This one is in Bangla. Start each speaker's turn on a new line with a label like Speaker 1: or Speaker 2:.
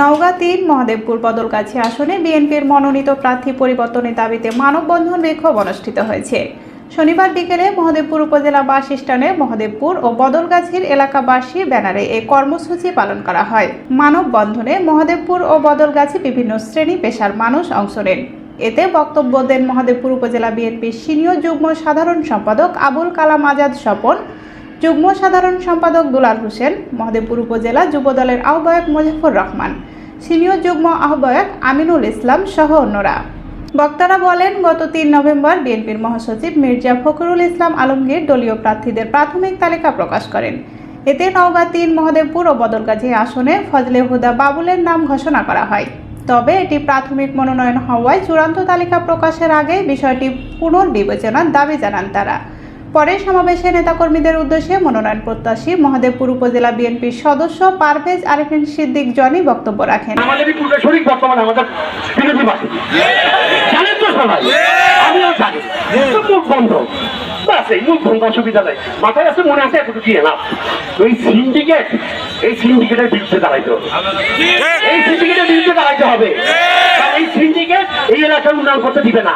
Speaker 1: নওগাঁ তিন, মহাদেবপুর বদলগাছি আসনে বিএনপির মনোনীত প্রার্থী পরিবর্তনের দাবিতে মানববন্ধন বিক্ষোভ অনুষ্ঠিত হয়েছে। শনিবার বিকেলে মহাদেবপুর উপজেলা বাস স্ট্যান্ডে মহাদেবপুর ও বদলগাছির এলাকাবাসী ব্যানারে এই কর্মসূচি পালন করা হয়। মানববন্ধনে মহাদেবপুর ও বদলগাছি বিভিন্ন শ্রেণি পেশার মানুষ অংশ নেন। এতে বক্তব্য দেন মহাদেবপুর উপজেলা বিএনপির সিনিয়র যুগ্ম সাধারণ সম্পাদক আবুল কালাম আজাদ স্বপন যুগ্ম সাধারণ সম্পাদক দুলাল হোসেন, মহাদেবপুর উপজেলা যুবদলের আহ্বায়ক মুজাফর রহমান, সিনিয়র যুগ্ম আহ্বায়ক আমিনুল ইসলাম সহ অন্যরা। বক্তারা বলেন, গত তিন নভেম্বর বিএনপির মহাসচিব মির্জা ফখরুল ইসলাম আলমগীর দলীয় প্রার্থীদের প্রাথমিক তালিকা প্রকাশ করেন। এতে নওগাঁ তিন, মহাদেবপুর ও বদলগাজী আসনে ফজলে হুদা বাবুলের নাম ঘোষণা করা হয়। তবে এটি প্রাথমিক মনোনয়ন হওয়ায় চূড়ান্ত তালিকা প্রকাশের আগে বিষয়টি পুনর্বিবেচনার দাবি জানান তারা। পরে সমাবেশে নেতাকর্মীদের উদ্দেশ্যে মনোনয়ন প্রত্যাশী মহাদেবপুর উপজেলা বিএনপির সদস্য পারভেজ আরিফিন সিদ্দিক জনি বক্তব্য রাখেন।
Speaker 2: ওই এই দাঁড়াইতে হবে। এই দাঁড়াইতে হবে। এই এই এলাকার উন্নয়ন করতে দিবে না।